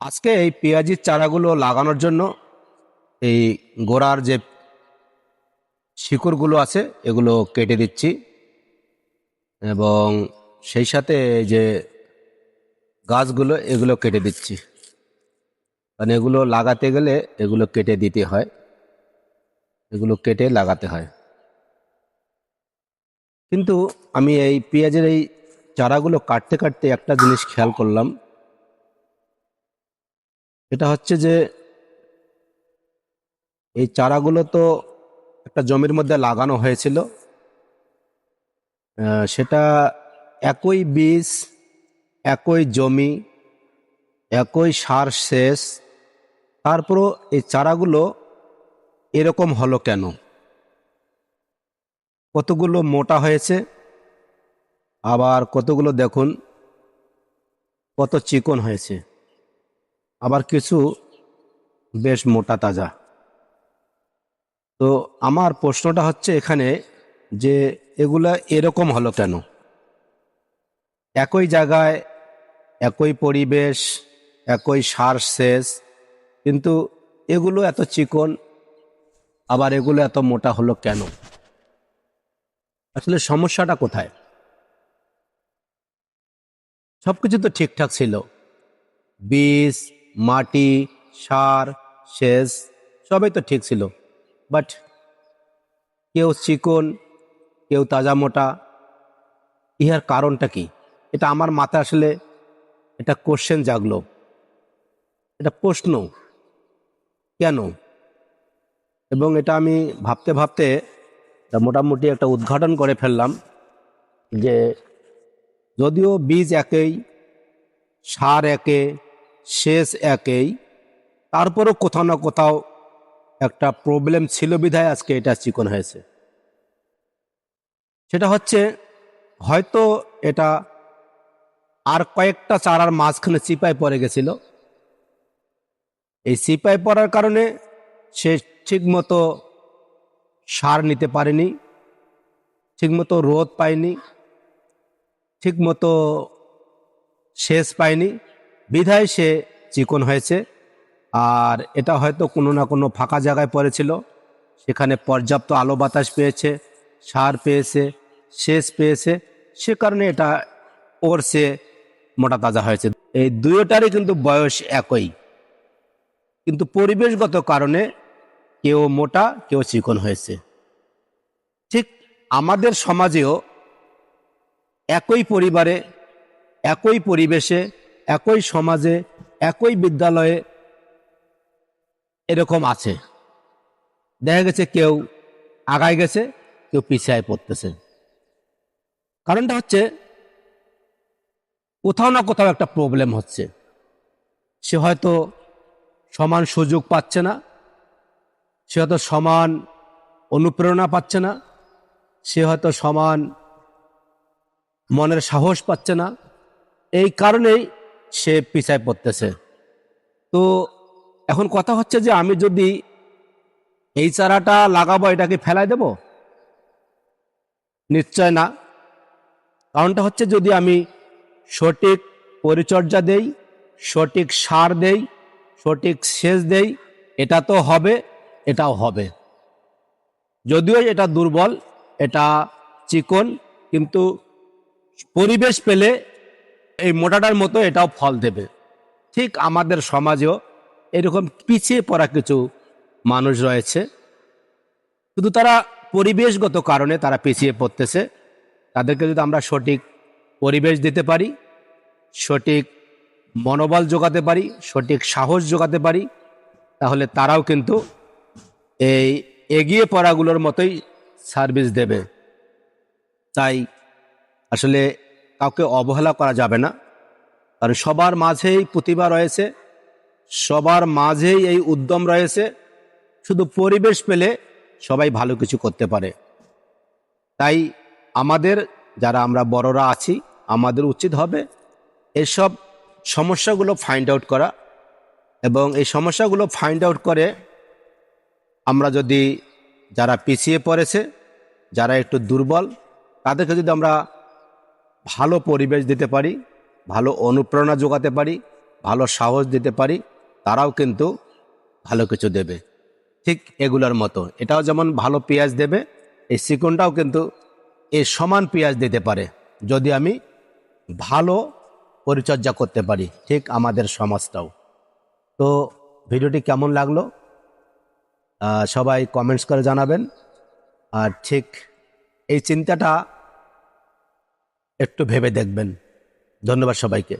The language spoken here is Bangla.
আজকে এই পেঁয়াজির চারাগুলো লাগানোর জন্য এই গোড়ার যে শিকড়গুলো আছে, এগুলো কেটে দিচ্ছি। এবং সেই সাথে যে গাছগুলো, এগুলো কেটে দিচ্ছি। কারণ এগুলো লাগাতে গেলে এগুলো কেটে দিতে হয়। এগুলো কেটে লাগাতে হয়। কিন্তু আমি এই পেঁয়াজের এই চারাগুলো কাটতে কাটতে একটা জিনিস খেয়াল করলাম। এটা হচ্ছে যে এই চারাগুলো তো একটা জমির মধ্যে লাগানো হয়েছিল। সেটা একই বীজ, একই জমি, একই সার শেষ তারপরও এই চারাগুলো এরকম হলো কেন? কতগুলো মোটা হয়েছে? আবার কতগুলো দেখুন, কত চিকন হয়েছে। আবার কিছু বেশ মোটা তাজা। তো আমার প্রশ্নটা হচ্ছে এখানে যে এগুলা এরকম হলো কেন? একই জায়গায় একই পরিবেশ, একই সার শেষ কিন্তু এগুলো এত চিকন, আবার এগুলো এত মোটা হলো কেন? আসলে সমস্যাটা কোথায়? সবকিছু তো ঠিকঠাক ছিল। বীজ মাটি, সার, সেচ, সবই তো ঠিক ছিল। বাট কেউ চিকন, কেউ তাজা মোটা, ইহার কারণটা কি? এটা আমার মাথায় আসলে এটা কোশ্চেন জাগলো। এটা প্রশ্ন। কেন? এবং এটা আমি ভাবতে ভাবতে মোটামুটি একটা উদ্ঘাটন করে ফেললাম যে যদিও বীজ একই, সার একে শেষ একেই। তারপরও কোথাও না কোথাও একটা প্রবলেম ছিল বিধায় আজকে এটা চিকন হয়েছে। সেটা হচ্ছে, হয়তো এটা আর কয়েকটা চারার মাঝখানে চিপায় পড়ে গেছিল। এই চিপায় পড়ার কারণে সে ঠিকমতো সার নিতে পারেনি, ঠিকমতো রোদ পায়নি, ঠিকমতো শেষ পায়নি। বিধায় সে চিকন হয়েছে। আর এটা হয়তো কোনো না কোনো ফাঁকা জায়গায় পড়েছিল। সেখানে পর্যাপ্ত আলো বাতাস পেয়েছে, সার পেয়েছে শেষ পেয়েছে। সে কারণে এটা ওর সে মোটা তাজা হয়েছে। এই দুয়োটারই কিন্তু বয়স একই। কিন্তু পরিবেশগত কারণে কেউ মোটা, কেউ চিকন হয়েছে। ঠিক আমাদের সমাজেও একই পরিবারে, একই পরিবেশে একই সমাজে, একই বিদ্যালয়ে এরকম আছে। দেখা গেছে কেউ আগায় গেছে, কেউ পিছিয়ে পড়তেছে। কারণটা হচ্ছে, কোথাও না কোথাও একটা প্রবলেম হচ্ছে। সে হয়তো সমান সুযোগ পাচ্ছে না, সে হয়তো সমান অনুপ্রেরণা পাচ্ছে না, সে হয়তো সমান মনের সাহস পাচ্ছে না। এই কারণেই সে পিছায় পড়তেছে। তো এখন কথা হচ্ছে যে আমি যদি এই চারাটা লাগাবো, এটাকে ফেলাই দেব? নিশ্চয় না। কারণটা হচ্ছে যদি আমি সঠিক পরিচর্যা দেই, সঠিক সার দেই, সঠিক সেচ দেই, এটা তো হবে, এটাও হবে। যদিও এটা দুর্বল, এটা চিকন, কিন্তু পরিবেশ পেলে এই মোটাটার মতো এটাও ফল দেবে। ঠিক আমাদের সমাজেও এরকম পিছিয়ে পড়া কিছু মানুষ রয়েছে। শুধু তারা পরিবেশগত কারণে তারা পিছিয়ে পড়তেছে। তাদেরকে যদি আমরা সঠিক পরিবেশ দিতে পারি, সঠিক মনোবল যোগাতে পারি, সঠিক সাহস যোগাতে পারি, তাহলে তারাও কিন্তু এই এগিয়ে পড়াগুলোর মতোই সার্ভিস দেবে। তাই আসলে কাউকে অবহেলা করা যাবে না। কারণ সবার মাঝেই প্রতিভা রয়েছে, সবার মাঝেই এই উদ্যম রয়েছে। শুধু পরিবেশ পেলে সবাই ভালো কিছু করতে পারে। তাই আমাদের, যারা আমরা বড়রা আছি, আমাদের উচিত হবে এসব সমস্যাগুলো ফাইন্ড আউট করা। এবং এই সমস্যাগুলো ফাইন্ড আউট করে আমরা যদি যারা পিছিয়ে পড়েছে, যারা একটু দুর্বল, তাদেরকে যদি আমরা ভালো পরিবেশ দিতে পারি, ভালো অনুপ্রেরণা যোগাতে পারি, ভালো সাহস দিতে পারি, তারাও কিন্তু ভালো কিছু দেবে। ঠিক এগুলোর মতো। এটাও যেমন ভালো পেঁয়াজ দেবে, এই চিকনটাও কিন্তু এই সমান পেঁয়াজ দিতে পারে, যদি আমি ভালো পরিচর্যা করতে পারি, ঠিক আমাদের সমাজটাও। তো ভিডিওটি কেমন লাগল? সবাই কমেন্টস করে জানাবেন। আর ঠিক এই চিন্তাটা একটু ভেবে দেখবেন। ধন্যবাদ সবাইকে।